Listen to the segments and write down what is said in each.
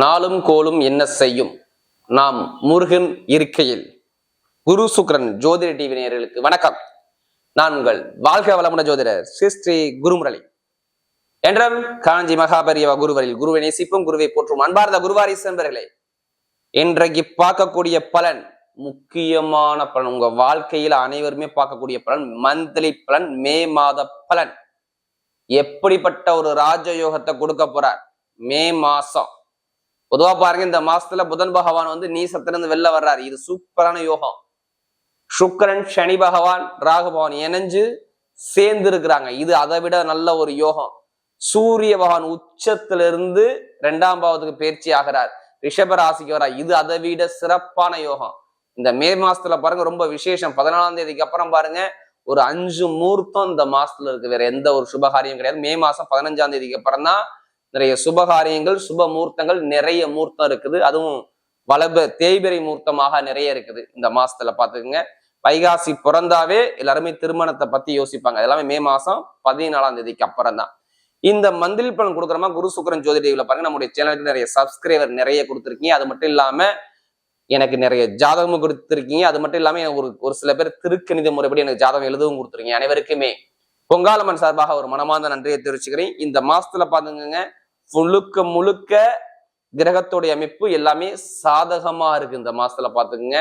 நாளும் கோலும் என்ன செய்யும்? நாம் முருகன் இருக்கையில். குரு சுக்ரன் ஜோதிட டிவி நேயர்களுக்கு வணக்கம். நான் உங்கள் வாழ்க வளமுட ஜோதிடர் ஸ்ரீ ஸ்ரீ குருமுரளி. என்றும் காஞ்சி மகாபரியவ குருவரில் குருவை நேசிப்பும் குருவை போற்றும் அன்பார்ந்த குருவாரி சென்பர்களே இன்றைக்கு பார்க்கக்கூடிய பலன் முக்கியமான பலன் உங்க வாழ்க்கையில அனைவருமே பார்க்கக்கூடிய பலன் மந்த்லி பலன் மே மாத பலன். எப்படிப்பட்ட ஒரு ராஜயோகத்தை கொடுக்க போறார்? மே மாசம். பொதுவா பாருங்க இந்த மாசத்துல புதன் பகவான் வந்து நீசத்திலிருந்து வெளில வர்றாரு. இது சூப்பரான யோகம். சுக்கரன் சனி பகவான் ராகு பகவான் இணைஞ்சு சேர்ந்து இருக்கிறாங்க இது அதை விட நல்ல ஒரு யோகம். சூரிய பகவான் உச்சத்திலிருந்து ரெண்டாம் பாவத்துக்கு பயிற்சி ஆகிறார். ரிஷப ராசிக்கு வரா இது அதை விட சிறப்பான யோகம். இந்த மே மாசத்துல பாருங்க ரொம்ப விசேஷம். பதினாலாம் தேதிக்கு அப்புறம் பாருங்க ஒரு அஞ்சு மூர்த்தம் இந்த மாசத்துல இருக்கு. வேற எந்த ஒரு சுபகாரியம் கிடையாது. மே மாசம் பதினஞ்சாம் தேதிக்கு அப்புறம் தான் நிறைய சுபகாரியங்கள் சுப மூர்த்தங்கள் நிறைய மூர்த்தம் இருக்குது. அதுவும் வளப தேய்பிரை மூர்த்தமாக நிறைய இருக்குது. இந்த மாசத்துல பாத்துக்கோங்க வைகாசி பிறந்தாவே எல்லாருமே திருமணத்தை பத்தி யோசிப்பாங்க. எல்லாமே மே மாசம் பதினாலாம் தேதிக்கு அப்புறம் தான் இந்த மந்திரி பலன் கொடுக்குறமா குரு சுக்கரன் ஜோதி பாருங்க. நம்முடைய சேனலுக்கு நிறைய சப்ஸ்கிரைபர் நிறைய கொடுத்துருக்கீங்க. அது மட்டும் இல்லாம எனக்கு நிறைய ஜாதகமும் கொடுத்துருக்கீங்க. அது மட்டும் இல்லாம ஒரு ஒரு சில பேர் திருக்கணித முறைப்படி எனக்கு ஜாதகம் எழுதவும் கொடுத்துருக்கீங்க. அனைவருக்குமே பொங்காலம்மன் சார்பாக ஒரு மனமார்ந்த நன்றியை தெரிவிச்சுக்கிறேன். இந்த மாசத்துல பாத்துங்க முழுக்க முழுக்க கிரகத்துடைய அமைப்பு எல்லாமே சாதகமா இருக்கு இந்த மாசத்துல பாத்துக்கோங்க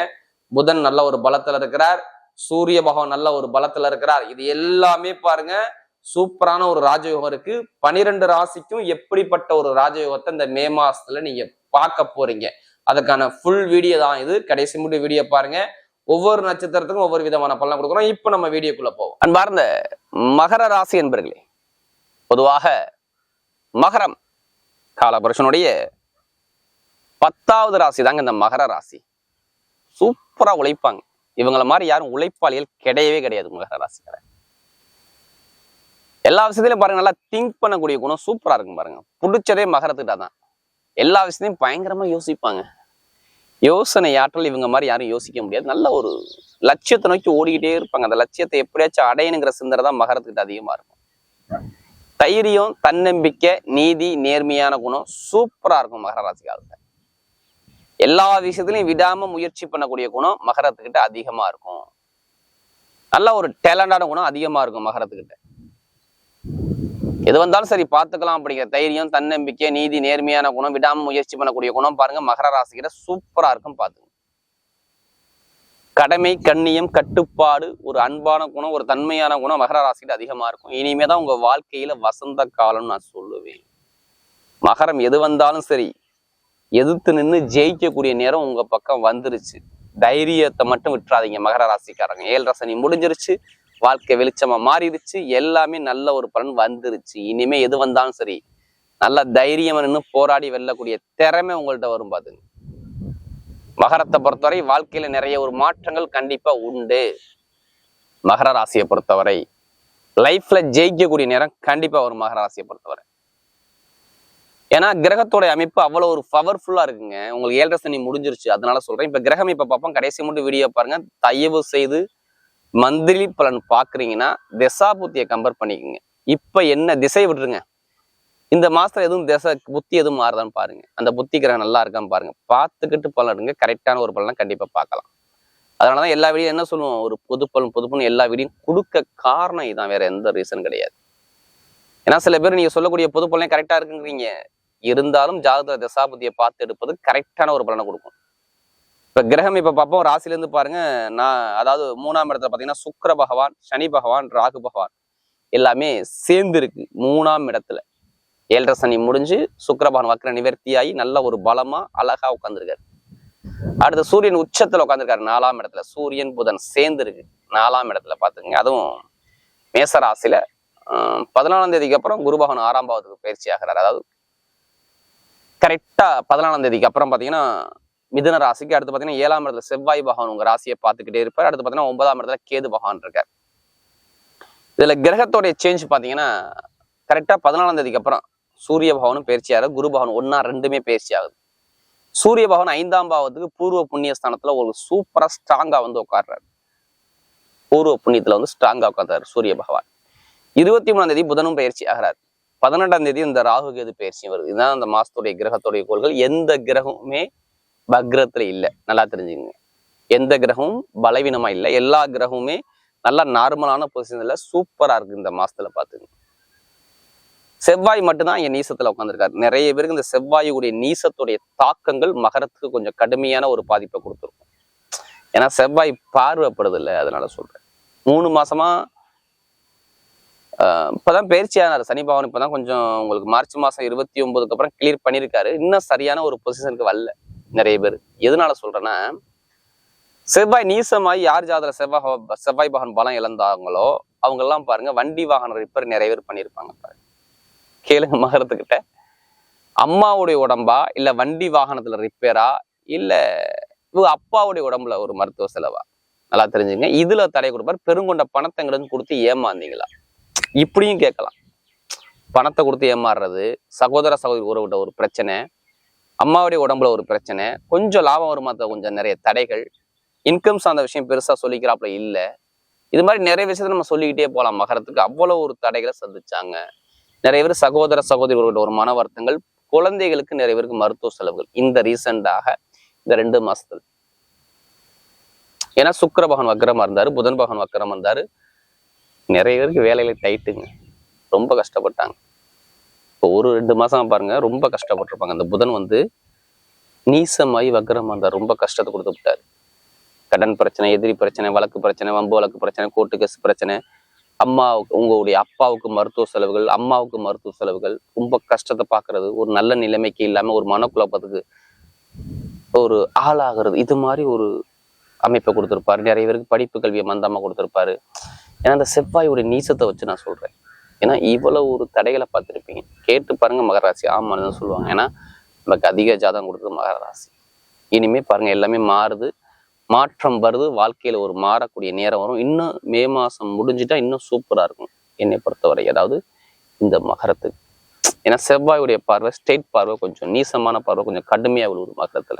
புதன் நல்ல ஒரு பலத்துல இருக்கிறார். சூரிய பகவான் நல்ல ஒரு பலத்துல இருக்கிறார். இது எல்லாமே பாருங்க சூப்பரான ஒரு ராஜயோகம் இருக்கு. பனிரெண்டு ராசிக்கும் எப்படிப்பட்ட ஒரு ராஜயோகத்தை இந்த மே மாசத்துல நீங்க பார்க்க போறீங்க. அதுக்கான ஃபுல் வீடியோ தான் இது. கடைசி முடி வீடியோ பாருங்க. ஒவ்வொரு நட்சத்திரத்துக்கும் ஒவ்வொரு விதமான பலன் கொடுக்குறோம். இப்போ நம்ம வீடியோக்குள்ள போவோம். அன்பார்ந்த மகர ராசி என்பர்களே பொதுவாக மகரம் காலபுருஷனுடைய பத்தாவது ராசி தாங்க இந்த மகர ராசி. சூப்பரா உழைப்பாங்க. இவங்கள மாதிரி யாரும் உழைப்பாளிகள் கிடையவே கிடையாது மகர ராசிக்கார எல்லா விஷயத்திலையும் பாருங்க நல்லா திங்க் பண்ணக்கூடிய குணம் சூப்பரா இருக்கும் பாருங்க. பிடிச்சதே மகரத்துக்கிட்ட தான் எல்லா விஷயத்தையும் பயங்கரமா யோசிப்பாங்க. யோசனை ஆற்றல் இவங்க மாதிரி யாரும் யோசிக்க முடியாது. நல்ல ஒரு லட்சியத்தை நோக்கி ஓடிக்கிட்டே இருப்பாங்க. அந்த லட்சியத்தை எப்படியாச்சும் அடையணுங்கிற சிந்தனை தான் மகரத்துக்கிட்ட அதிகமா இருக்கும். தைரியம் தன்னம்பிக்கை நீதி நேர்மையான குணம் சூப்பரா இருக்கும் மகர ராசிக்காரங்க எல்லா விஷயத்துலையும் விடாம முயற்சி பண்ணக்கூடிய குணம் மகரத்துக்கிட்ட அதிகமா இருக்கும். நல்ல ஒரு டேலண்டான குணம் அதிகமா இருக்கும் மகரத்துக்கிட்ட. எது வந்தாலும் சரி பார்த்துக்கலாம் அப்படிங்கிற தைரியம் தன்னம்பிக்கை நீதி நேர்மையான குணம் விடாம முயற்சி பண்ணக்கூடிய குணம் பாருங்க மகர ராசிக்கிட்ட சூப்பரா இருக்கும் பாத்துங்க கடமை கண்ணியம் கட்டுப்பாடு ஒரு அன்பான குணம் ஒரு தன்மையான குணம் மகர ராசியில் அதிகமாக இருக்கும். இனிமே தான் உங்கள் வாழ்க்கையில் வசந்த காலம்னு நான் சொல்லுவேன். மகரம் எது வந்தாலும் சரி எதிர்த்து நின்று ஜெயிக்கக்கூடிய நேரம் உங்கள் பக்கம் வந்துருச்சு. தைரியத்தை மட்டும் விட்டுறாதீங்க மகர ராசிக்காரங்க. ஏழு ரசனி முடிஞ்சிருச்சு வாழ்க்கை வெளிச்சமாக மாறிடுச்சு எல்லாமே நல்ல ஒரு பலன் வந்துருச்சு. இனிமே எது வந்தாலும் சரி நல்லா தைரியமாக நின்று போராடி வெல்லக்கூடிய திறமை உங்கள்கிட்ட வரும் பாத்துங்க. மகரத்தை பொறுத்தவரை வாழ்க்கையில நிறைய ஒரு மாற்றங்கள் கண்டிப்பா உண்டு. மகர ராசியை பொறுத்தவரை லைஃப்ல ஜெயிக்கக்கூடிய நேரம் கண்டிப்பா ஒரு மகர ராசியை பொறுத்தவரை. ஏன்னா கிரகத்தோட அமைப்பு அவ்வளவு ஒரு பவர்ஃபுல்லா இருக்குங்க. உங்களுக்கு ஏழரை சனி முடிஞ்சிருச்சு. அதனால சொல்றேன். இப்ப கிரகம் இப்ப பார்ப்போம். கடைசி மட்டும் வீடியோ பாருங்க. தயவு செய்து மந்திரி பலன் பாக்குறீங்கன்னா திசாபுத்தியை கம்பேர் பண்ணிக்கோங்க. இப்ப என்ன திசை விட்டுருங்க. இந்த மாசத்துல எதுவும் திசை புத்தி எதுவும் மாறுதான்னு பாருங்க. அந்த புத்தி கிரகம் நல்லா இருக்கான்னு பாருங்க. பார்த்துக்கிட்டு பலன் எடுங்க. கரெக்டான ஒரு பலனை கண்டிப்பா பார்க்கலாம். அதனாலதான் எல்லா வீடியும் என்ன சொல்லுவோம்? ஒரு பொது பலன் பொது பலன் எல்லா வீடியும் கொடுக்க காரணம் இதான். வேற எந்த ரீசன் கிடையாது. ஏன்னா சில பேர் நீங்க சொல்லக்கூடிய பொது பலனே கரெக்டா இருக்குங்கிறீங்க. இருந்தாலும் ஜாதக தசாபதியை பார்த்து எடுப்பது கரெக்டான ஒரு பலனை கொடுக்கும். இப்ப கிரகம் இப்ப பார்ப்போம். ராசில இருந்து பாருங்க நான் அதாவது மூணாம் இடத்துல பாத்தீங்கன்னா சுக்கர பகவான் சனி பகவான் ராகு பகவான் எல்லாமே சேர்ந்து இருக்கு மூணாம் இடத்துல. ஏழரை சனி முடிஞ்சு சுக்கரபான் வக்கர நிவர்த்தியாகி நல்ல ஒரு பலமா அழகா உட்காந்துருக்காரு அடுத்து சூரியன் உச்சத்துல உட்காந்துருக்காரு நாலாம் இடத்துல. சூரியன் புதன் சேர்ந்து இருக்கு. நாலாம் இடத்துல பாத்துங்க அதுவும் மேச ராசியில பதினாலாம் தேதிக்கு அப்புறம் குருபகவன் ஆறாம் பாவத்துக்கு பயிற்சி ஆகிறார். அதாவது கரெக்டா பதினாலாம் தேதிக்கு அப்புறம் பாத்தீங்கன்னா மிதுன ராசிக்கு அடுத்து பாத்தீங்கன்னா ஏழாம் இடத்துல செவ்வாய் பகவான் உங்க ராசியை பார்த்துக்கிட்டே இருப்பார். அடுத்து பாத்தீங்கன்னா ஒன்பதாம் இடத்துல கேது பகவான் இருக்கார். இதுல கிரகத்தோடைய சேஞ்ச் பாத்தீங்கன்னா கரெக்டா பதினாலாம் தேதிக்கு அப்புறம் சூரிய பகவானும் ஆகுது குரு பகவான் ஒன்னா ரெண்டுமே பயிற்சி ஆகுது. சூரிய பகவான் ஐந்தாம் பாவத்துக்கு பூர்வ புண்ணிய ஸ்தானத்துல ஒரு சூப்பரா ஸ்ட்ராங்கா வந்து உட்கார்றாரு பூர்வ புண்ணியத்துல வந்து ஸ்ட்ராங்கா உட்கார்றாரு சூரிய பகவான். இருபத்தி மூணாம் தேதி புதனும் பயிற்சி ஆகிறார். பதினெட்டாம் தேதி இந்த ராகு கேது பயிற்சி வருது. இதுதான் அந்த மாசத்துடைய கிரகத்துடைய கோள்கள். எந்த கிரகமுமே பக்ரத்துல இல்லை. நல்லா தெரிஞ்சுங்க எந்த கிரகமும் பலவீனமா இல்லை. எல்லா கிரகமுமே நல்லா நார்மலான பொசிஷன்ல சூப்பரா இருக்கு இந்த மாசத்துல பாத்துங்க செவ்வாய் மட்டும்தான் என் நீசத்துல உட்காந்துருக்காரு நிறைய பேருக்கு இந்த செவ்வாயுடைய நீசத்துடைய தாக்கங்கள் மகரத்துக்கு கொஞ்சம் கடுமையான ஒரு பாதிப்பை கொடுத்துருக்கும் ஏன்னா செவ்வாய் பார்வைப்படுது இல்லை அதனால சொல்றேன். மூணு மாசமா இப்போதான் பயிற்சியானார் சனி பகவான் இப்பதான் கொஞ்சம் உங்களுக்கு மார்ச் மாசம் இருபத்தி ஒன்பதுக்கு அப்புறம் கிளியர் பண்ணியிருக்காரு இன்னும் சரியான ஒரு பொசிஷனுக்கு வரல நிறைய பேர். எதனால சொல்றேன்னா செவ்வாய் நீசமாய் யார் ஜாதல செவ்வாய் செவ்வாய் பகவான் பலம் இழந்தாங்களோ அவங்க எல்லாம் பாருங்க வண்டி வாகன ரிப்பேர் நிறைய பேர் பண்ணியிருப்பாங்க பாருங்க. கேளுங்க மகரத்துக்கிட்ட. அம்மாவுடைய உடம்பா? இல்ல வண்டி வாகனத்துல ரிப்பேரா இல்ல இவங்க அப்பாவுடைய உடம்புல ஒரு மருத்துவ செலவா? நல்லா தெரிஞ்சுங்க. இதுல தடை கொடுப்பார். பெருங்கொண்ட பணத்தை எங்களுக்கு கொடுத்து ஏமாந்தீங்களா? இப்படியும் கேட்கலாம். பணத்தை கொடுத்து ஏமாறுறது சகோதர சகோதரி உறவுகிட்ட ஒரு பிரச்சனை அம்மாவுடைய உடம்புல ஒரு பிரச்சனை கொஞ்சம் லாபம் வருமாத்த கொஞ்சம் நிறைய தடைகள். இன்கம் சார்ந்த விஷயம் பெருசா சொல்லிக்கிறாப்புல இல்ல. இது மாதிரி நிறைய விஷயத்த நம்ம சொல்லிக்கிட்டே போகலாம் மகரத்துக்கு அவ்வளவு ஒரு தடைகளை சந்திச்சாங்க. நிறைய பேர் சகோதர சகோதரி ஒரு மன வருத்தங்கள் குழந்தைகளுக்கு நிறைய பேருக்கு மருத்துவ செலவுகள். இந்த ரீசெண்டாக இந்த ரெண்டு மாசத்துல. ஏன்னா சுக்கர பகவான் வக்கரமா இருந்தாரு புதன் பகவான் வக்கரமா இருந்தாரு. நிறைய பேருக்கு வேலையில டைட்டுங்க ரொம்ப கஷ்டப்பட்டாங்க. இப்போ ஒரு ரெண்டு மாசம் பாருங்க ரொம்ப கஷ்டப்பட்டிருப்பாங்க. அந்த புதன் வந்து நீசமாயி வக்கரமா இருந்தார். ரொம்ப கஷ்டத்தை கொடுத்து விட்டாரு. கடன் பிரச்சனை எதிரி பிரச்சனை வழக்கு பிரச்சனை வம்பு வழக்கு பிரச்சனை கோர்ட்டு கேஸ் பிரச்சனை அம்மாவுக்கு உங்களுடைய அப்பாவுக்கு மருத்துவ செலவுகள் அம்மாவுக்கு மருத்துவ செலவுகள் ரொம்ப கஷ்டத்தை பார்க்கறது ஒரு நல்ல நிலைமைக்கு இல்லாமல் ஒரு மனக்குழப்பத்துக்கு ஒரு ஆளாகிறது இது மாதிரி ஒரு அமைப்பை கொடுத்துருப்பாரு. நிறைய பேருக்கு படிப்பு கல்வியை மந்தமா கொடுத்துருப்பாரு. ஏன்னா அந்த செவ்வாயுடைய நீசத்தை வச்சு நான் சொல்றேன். ஏன்னா இவ்வளவு ஒரு தடைகளை பார்த்துருப்பீங்க. கேட்டு பாருங்க மகராசி ஆமான்னு தான் சொல்லுவாங்க. ஏன்னா நமக்கு அதிக ஜாதகம் கொடுத்தது மகராசி இனிமே பாருங்க எல்லாமே மாறுது. மாற்றம் வருது வாழ்க்கையில ஒரு மாறக்கூடிய நேரம் வரும். இன்னும் மே மாசம் முடிஞ்சிட்டா இன்னும் சூப்பரா இருக்கும் என்னை பொறுத்தவரை. அதாவது இந்த மகரத்துக்கு. ஏன்னா செவ்வாயுடைய பார்வை ஸ்டேட் பார்வை கொஞ்சம் நீசமான பார்வை கொஞ்சம் கடுமையா விழுவுது மகரத்துல.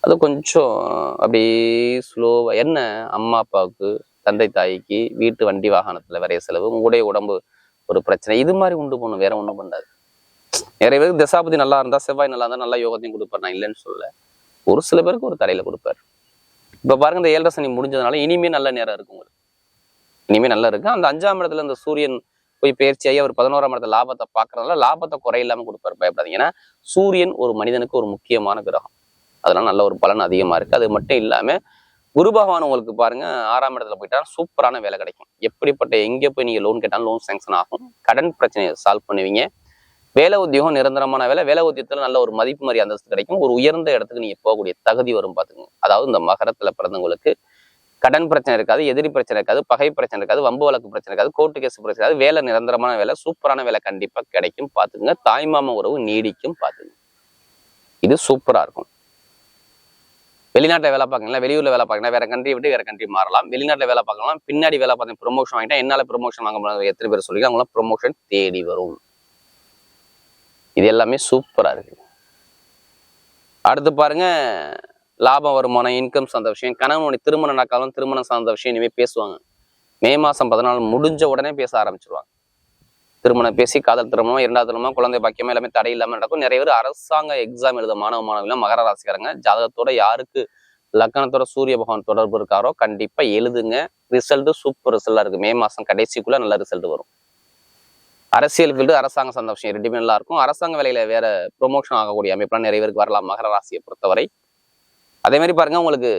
அது கொஞ்சம் அப்படியே ஸ்லோவா என்ன அம்மா அப்பாவுக்கு தந்தை தாய்க்கு வீட்டு வண்டி வாகனத்துல வரைய செலவு உங்களுடைய உடம்பு ஒரு பிரச்சனை. இது மாதிரி உண்டு போகணும் வேற ஒண்ணும் பண்ணாது. நிறைய பேருக்கு தசாபதி நல்லா இருந்தா செவ்வாய் நல்லா இருந்தால் நல்லா யோகத்தையும் கொடுப்பார். நான் இல்லைன்னு சொல்லல. ஒரு சில பேருக்கு ஒரு தடையில கொடுப்பாரு. இப்ப பாருங்க இந்த ஏழரை சனி முடிஞ்சதுனால இனிமே நல்ல நேரம் இருக்கும் உங்களுக்கு. இனிமே நல்லா இருக்கு. அந்த அஞ்சாம் இடத்துல இந்த சூரியன் போய் பயிற்சியாகி அவர் பதினோராம் இடத்துல லாபத்தை பார்க்கறதுனால லாபத்தை குறையில்லாம கொடுப்பாரு பயப்படாதீங்க. ஏன்னா சூரியன் ஒரு மனிதனுக்கு ஒரு முக்கியமான கிரகம். அதனால நல்ல ஒரு பலன் அதிகமா இருக்கு. அது மட்டும் இல்லாம குரு பகவான் உங்களுக்கு பாருங்க ஆறாம் இடத்துல போயிட்டா சூப்பரான வேலை கிடைக்கும். எப்படிப்பட்ட எங்கே போய் நீங்க லோன் கேட்டாலும் லோன் சேங்ஷன் ஆகும். கடன் பிரச்சனையை சால்வ் பண்ணுவீங்க. வேலை உத்தியோகம் நிரந்தரமான வேலை. வேலை உத்தியத்தில் நல்ல ஒரு மதிப்பு மாதிரி அந்தஸ்து கிடைக்கும். ஒரு உயர்ந்த இடத்துக்கு நீங்கள் போகக்கூடிய தகுதி வரும் பாத்துங்க அதாவது இந்த மகரத்துல பிறந்தவங்களுக்கு கடன் பிரச்சனை இருக்காது எதிரி பிரச்சனை இருக்காது பகை பிரச்சனை இருக்காது வம்பு வழக்கு பிரச்சனை இருக்காது கோர்ட்டு கேஸ் பிரச்சனை இருக்காது. வேலை நிரந்தரமான வேலை சூப்பரான வேலை கண்டிப்பா கிடைக்கும் பாத்துங்க தாய்மாம உறவு நீடிக்கும் பாத்துங்க இது சூப்பரா இருக்கும். வெளிநாட்டில் வேலை பார்க்கலாம் வெளியூரில் வேலை பார்க்கலாம் வேற கண்ட்ரி விட்டு வேற கண்ட்ரி மாறலாம். வெளிநாட்டுல வேலை பார்க்கலாம் பின்னாடி வேலை பார்த்தேன் ப்ரொமோஷன் வாங்கிட்டா என்னால ப்ரொமோஷன் வாங்க முடியாது. எத்தனை பேர் சொல்லி அவங்களாம் ப்ரொமோஷன் தேடி வரும். இது எல்லாமே சூப்பரா இருக்கு. அடுத்து பாருங்க லாபம் வருமானம் இன்கம் சார்ந்த விஷயம். கணவனுடைய திருமணம் நடக்காலும் திருமணம் சார்ந்த விஷயம் இனிமே பேசுவாங்க. மே மாசம் பதினாலு முடிஞ்ச உடனே பேச ஆரம்பிச்சிருவாங்க. திருமணம் பேசி காதல் திருமணம் இரண்டாவது திருமணம் குழந்தை பாக்கியமா எல்லாமே தடை இல்லாம நடக்கும். நிறைய பேர் அரசாங்க எக்ஸாம் எழுத மாணவ மாணவிகளும் மகர ராசிக்காரங்க. ஜாதகத்தோட யாருக்கு லக்கணத்தோட சூரிய பகவான் தொடர்பு இருக்காரோ கண்டிப்பா எழுதுங்க. ரிசல்ட்டு சூப்பர் ரிசல்ட்டா இருக்கு. மே மாசம் கடைசிக்குள்ள நல்ல ரிசல்ட் வரும். அரசியல் ஃபீல்டு அரசாங்க சந்த விஷயம் ரெண்டுமே நல்லா இருக்கும். அரசாங்க வேலையில வேற ப்ரொமோஷன் ஆகக்கூடிய அமைப்புலாம் நிறைய பேருக்கு வரலாம் மகர ராசியை பொறுத்தவரை. அதே மாதிரி பாருங்க உங்களுக்கு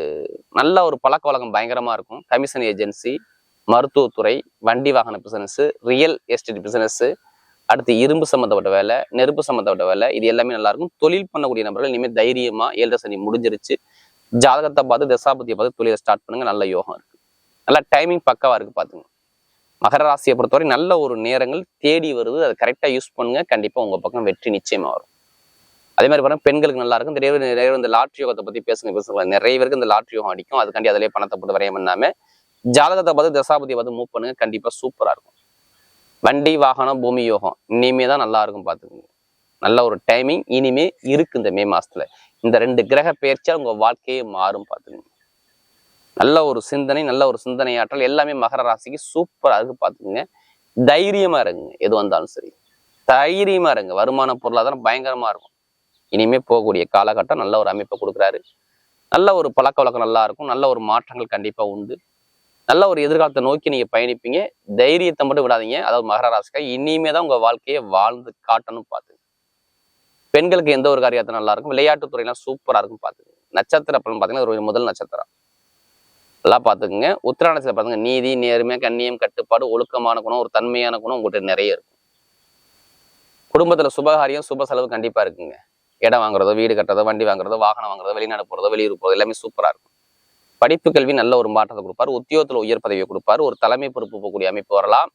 நல்ல ஒரு பழக்க வழக்கம் பயங்கரமா இருக்கும். கமிஷன் ஏஜென்சி மருத்துவத்துறை வண்டி வாகன பிசினஸ் ரியல் எஸ்டேட் பிசினஸ் அடுத்து இரும்பு சம்மந்தப்பட்ட வேலை நெருப்பு சம்மந்தப்பட்ட வேலை இது எல்லாமே நல்லா இருக்கும். தொழில் பண்ணக்கூடிய நபர்கள் இனிமேல் தைரியமா ஏழரை சனி முடிஞ்சிருச்சு. ஜாதகத்தை பார்த்து தசாபதியை பார்த்து தொழிலை ஸ்டார்ட் பண்ணுங்க. நல்ல யோகம் இருக்கு. நல்லா டைமிங் பக்காவா இருக்கு பாத்துங்க. மகர ராசியை பொறுத்தவரை நல்ல ஒரு நேரங்கள் தேடி வருது. அதை கரெக்டாக யூஸ் பண்ணுங்க. கண்டிப்பாக உங்கள் பக்கம் வெற்றி நிச்சயமாக வரும். அதே மாதிரி பாருங்க பெண்களுக்கு நல்லா இருக்கும். நிறைய நிறைய இந்த லாட்ரி யோகத்தை பற்றி பேசுங்க பேசுங்க நிறைய பேருக்கு இந்த லாட்ரி யோகம் அடிக்கும். அதுக்காண்டி அதிலே பணத்தை போட்டு வரைய பண்ணாம ஜாதகத்தை பார்த்து தசாபதியை பார்த்து மூவ் பண்ணுங்க. கண்டிப்பாக சூப்பராக இருக்கும். வண்டி வாகனம் பூமி யோகம் இனிமே தான் நல்லா இருக்கும் பார்த்துக்கோங்க. நல்ல ஒரு டைமிங் இனிமே இருக்கு இந்த மே மாசத்துல. இந்த ரெண்டு கிரக பெயர்ச்சியா உங்க வாழ்க்கையே மாறும் பாத்துக்கோங்க நல்ல ஒரு சிந்தனை நல்ல ஒரு சிந்தனை ஆற்றல் எல்லாமே மகர ராசிக்கு சூப்பரா இருக்கு பார்த்துக்கோங்க தைரியமா இருங்க எது வந்தாலும் சரி. தைரியமா இருங்க வருமான பொருளாதாரம் பயங்கரமா இருக்கும். இனிமே போகக்கூடிய காலகட்டம் நல்ல ஒரு அமைப்பை கொடுக்குறாரு. நல்ல ஒரு பழக்க வழக்கம் நல்லா இருக்கும் நல்ல ஒரு மாற்றங்கள் கண்டிப்பா உண்டு. நல்ல ஒரு எதிர்காலத்தை நோக்கி நீங்க பயணிப்பீங்க. தைரியத்தை மட்டும் விடாதீங்க. அதாவது மகர ராசிக்கா இனிமே தான் உங்கள் வாழ்க்கையை வாழ்ந்து காட்டணும் பார்த்துங்க பெண்களுக்கு எந்த ஒரு காரியத்தை நல்லா இருக்கும் விளையாட்டுத்துறையெல்லாம் சூப்பராக சூப்பரா இருக்கும் பார்த்துங்க நட்சத்திர பலன் பார்த்தீங்கன்னா ஒரு முதல் நட்சத்திரம். நல்லா பார்த்துக்குங்க. உத்திராடத்தில் பாருங்க நீதி நேர்மை கண்ணியம் கட்டுப்பாடு ஒழுக்கமான குணம் ஒரு தன்மையான குணம் உங்கள்கிட்ட நிறைய இருக்கும். குடும்பத்தில் சுபகாரியம் சுப செலவு கண்டிப்பாக இருக்குங்க. இடம் வாங்குறதோ வீடு கட்டுறதோ வண்டி வாங்குறதோ வாகனம் வாங்குறதோ வெளிநாடு போகிறதோ வெளியூர் போகிறது எல்லாமே சூப்பராக இருக்கும். படிப்பு கல்வி நல்ல ஒரு மாற்றத்தை கொடுப்பாரு. உத்தியோகத்தில் உயர் பதவியை கொடுப்பாரு. ஒரு தலைமை பொறுப்பு போகக்கூடிய அமைப்பு வரலாம்.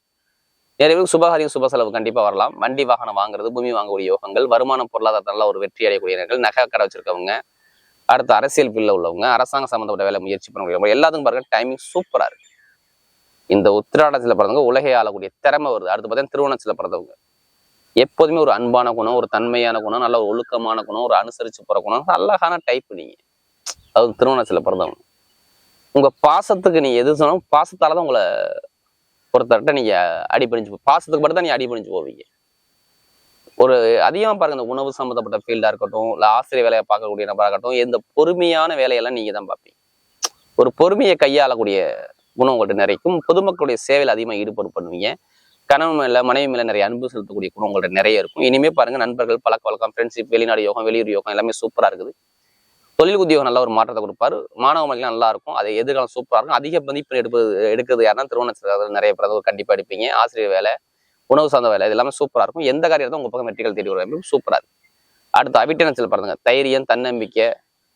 நிறைய பேருக்கு சுபகாரியம் சுப செலவு கண்டிப்பாக வரலாம். வண்டி வாகனம் வாங்குறது பூமி வாங்கக்கூடிய யோகங்கள் வருமான பொருளாதாரத்தில் நல்ல ஒரு வெற்றி அடையக்கூடிய நேரங்கள் நகை கடை வச்சிருக்கவங்க அடுத்து அரசியல் பில்ல உள்ளவங்க அரசாங்க சம்மந்தப்பட்ட வேலை முயற்சி பண்ணக்கூடிய எல்லாத்துக்கும் பாருங்க டைமிங் சூப்பராக இருக்கு. இந்த உத்திராடத்தில் பிறந்தவங்க உலகை ஆளக்கூடிய திறமை வருது. அடுத்து பார்த்தீங்கன்னா திருவண்ணத்துல பிறந்தவங்க. எப்போதுமே ஒரு அன்பான குணம் ஒரு தன்மையான குணம் நல்ல ஒரு ஒழுக்கமான குணம் ஒரு அனுசரிச்சு போகிற குணம் அழகான டைப் நீங்கள் அது திருவண்ணத்தில் பிறந்தவங்க. உங்கள் பாசத்துக்கு நீ எது சொன்னாலும் பாசத்தால் தான் உங்களை ஒருத்தர்கிட்ட நீங்கள் அடிபணிஞ்சு பாசத்துக்கு மட்டும் தான் நீ அடிபணிஞ்சு போவீங்க. ஒரு அதிகமாக பாருங்க இந்த உணவு சம்மந்தப்பட்ட ஃபீல்டாக இருக்கட்டும் இல்லை ஆசிரியர் வேலையை பார்க்கக்கூடிய நபராக இருக்கட்டும் எந்த பொறுமையான வேலையெல்லாம் நீங்கள் தான் பார்ப்பீங்க. ஒரு பொறுமையை கையாளக்கூடிய குணம் உங்கள்கிட்ட நிறைக்கும். பொதுமக்களுடைய சேவையில் அதிகமாக ஈடுபாடு பண்ணுவீங்க. கணவன் மேல மனைவி மேல நிறைய அன்பு செலுத்தக்கூடிய குணம் உங்கள்ட்ட நிறைய இருக்கும். இனிமே பாருங்க நண்பர்கள் பழக்க வழக்கம் ஃப்ரெண்ட்ஷிப் வெளிநாடு யோகம் வெளியூர் யோகம் எல்லாமே சூப்பரா இருக்குது. தொழில் உத்தியோகம் நல்ல ஒரு மாற்றத்தை கொடுப்பாரு. மாணவ மொழிகள் நல்லா இருக்கும். அது எதிர்காலம் சூப்பரா இருக்கும். அதிக மதிப்பெண் எடுப்பது எடுக்கிறது யாருன்னா திருவண்ணத்தில் நிறைய பிறகு கண்டிப்பா எடுப்பீங்க. ஆசிரியர் வேலை உணவு சார்ந்த வேலை இது எல்லாமே சூப்பரா இருக்கும். எந்த காரியத்தை உங்க பக்கம் வெற்றிகள் தேடி வரும் சூப்பராக இருக்கும் அடுத்து அவிட்டனத்தில் பாருங்க. தைரியம் தன்னம்பிக்கை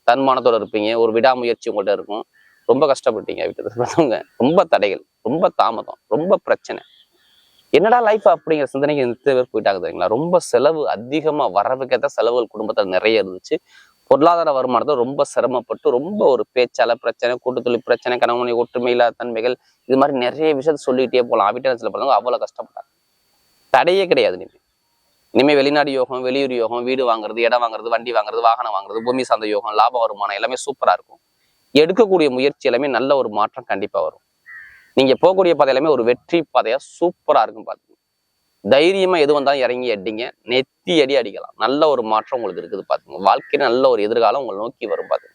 தன்மானத்தோட இருப்பீங்க. ஒரு விடாமுயற்சி உங்கள்கிட்ட இருக்கும். ரொம்ப கஷ்டப்பட்டீங்க அவிட்டத்தில் ரொம்ப தடைகள் ரொம்ப தாமதம் ரொம்ப பிரச்சனை. என்னடா லைஃப் அப்படிங்கிற சிந்தனைக்கு நிறுத்த பேர் போயிட்டாங்க தெரியுங்களா? ரொம்ப செலவு அதிகமா வரவுக்கேற்ற செலவுகள் குடும்பத்தில் நிறைய இருந்துச்சு. பொருளாதார வருமானத்தை ரொம்ப சிரமப்பட்டு ரொம்ப ஒரு பேச்சால பிரச்சனை கூட்டுத்தொழில் பிரச்சனை கணவனை ஒற்றுமையில்லா தன்மைகள் இது மாதிரி நிறைய விஷயத்த சொல்லிகிட்டே போகலாம். அவிட்டனத்தில் பிறந்தவங்க அவ்வளவு கஷ்டப்பட்டாங்க. தடையே கிடையாது இனிமேல் இனிமே வெளிநாடு யோகம் வெளியூர் யோகம் வீடு வாங்குறது இடம் வாங்குறது வண்டி வாங்குறது வாகனம் வாங்குறது பூமி சார்ந்த யோகம் லாப வருமானம் எல்லாமே சூப்பரா இருக்கும். எடுக்கக்கூடிய முயற்சி எல்லாமே நல்ல ஒரு மாற்றம் கண்டிப்பா வரும். நீங்க போகக்கூடிய பாதை எல்லாமே ஒரு வெற்றி பாதையா சூப்பரா இருக்கும் பாத்துங்க தைரியமா எது வந்தாலும் இறங்கி அடிங்க. நெத்தி அடி அடிக்கலாம். நல்ல ஒரு மாற்றம் உங்களுக்கு இருக்குது பார்த்துங்க வாழ்க்கையில நல்ல ஒரு எதிர்காலம் உங்களை நோக்கி வரும் பார்த்துங்க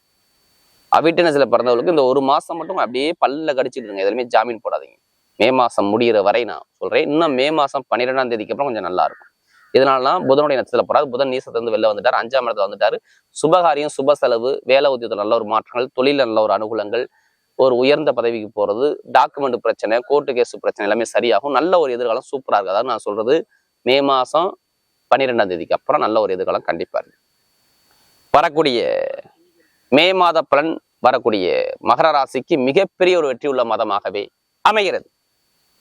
அவிட்டனஸ்ல பிறந்தவங்களுக்கு இந்த ஒரு மாசம் மட்டும் அப்படியே பல்ல கடிச்சிட்டு இருங்க. எதுலையுமே ஜாமீன் போடாதீங்க. மே மாசம் முடிகிற வரை நான் சொல்றேன். இன்னும் மே மாசம் பன்னிரெண்டாம் தேதிக்கு அப்புறம் கொஞ்சம் நல்லா இருக்கும். இதனாலலாம் புதனுடைய நட்சத்திரத்துல போறாரு. புதன் நீசத்திலிருந்து வெளில வந்துட்டார். அஞ்சாம் இடத்துல வந்துட்டாரு. சுபகாரியம் சுப செலவு வேலை உத்தியத்தில் நல்ல ஒரு மாற்றங்கள் தொழில நல்ல ஒரு அனுகூலங்கள் ஒரு உயர்ந்த பதவிக்கு போறது டாக்குமெண்ட் பிரச்சனை கோர்ட்டு கேஸ் பிரச்சனை எல்லாமே சரியாகும். நல்ல ஒரு எதிர்காலம் சூப்பரா இருக்குது அதாவது நான் சொல்றது மே மாசம் பன்னிரெண்டாம் தேதிக்கு அப்புறம் நல்ல ஒரு எதிர்காலம் கண்டிப்பா இருக்கு. வரக்கூடிய மே மாத பலன் வரக்கூடிய மகர ராசிக்கு மிகப்பெரிய ஒரு வெற்றி உள்ள மாதமாகவே அமைகிறது.